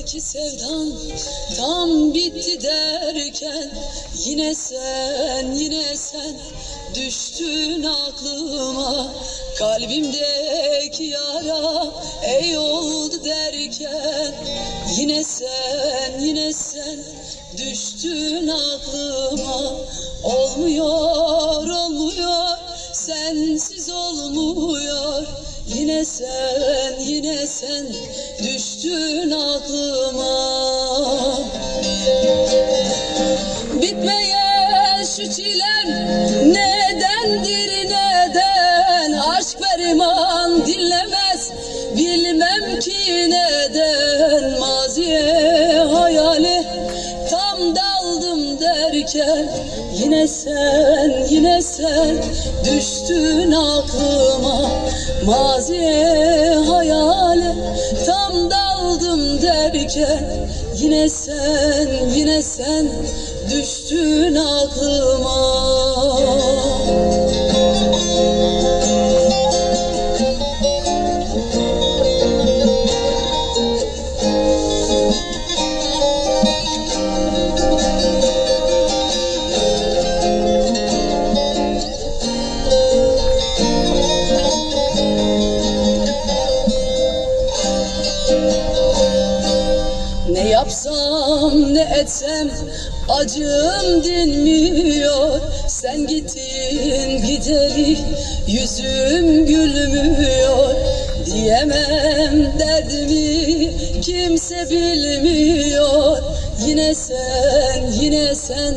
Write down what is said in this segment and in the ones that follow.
Belki sevdan tam bitti derken Yine sen, yine sen düştün aklıma. Kalbimdeki yara ey oldu derken Yine sen, yine sen düştün aklıma. Olmuyor, Yine sen, yine sen düştün aklıma. Bitmeyen şu çilem nedendir neden? Aşk ferman dinlemez derken Yine sen yine sen düştün aklıma. Maziye hayale tam daldım derken Yine sen yine sen düştün aklıma Ne yapsam ne etsem acım dinmiyor. Sen gittin gideri yüzüm gülmüyor. Diyemem derdimi kimse bilmiyor. Yine sen yine sen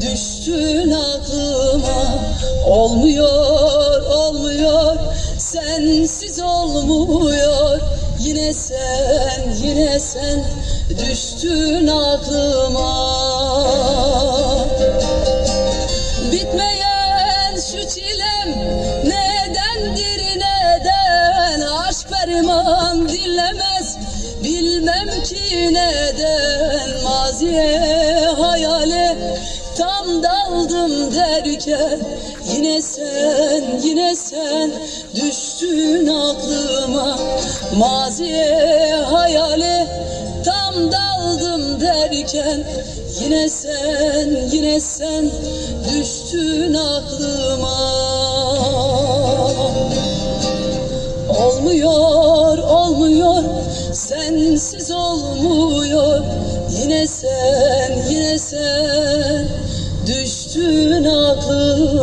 düştün aklıma. Olmuyor olmuyor sensiz olmuyor Yine sen, yine sen düştün aklıma. Bitmeyen şu çilem nedendir neden? Aşk ferman dinlemez bilmem ki neden. Maziye hayale tam daldım derken Yine sen, yine sen düştün aklıma Maziye hayale tam daldım derken Yine sen yine sen düştün aklıma. Olmuyor olmuyor sensiz olmuyor. Yine sen yine sen düştün aklıma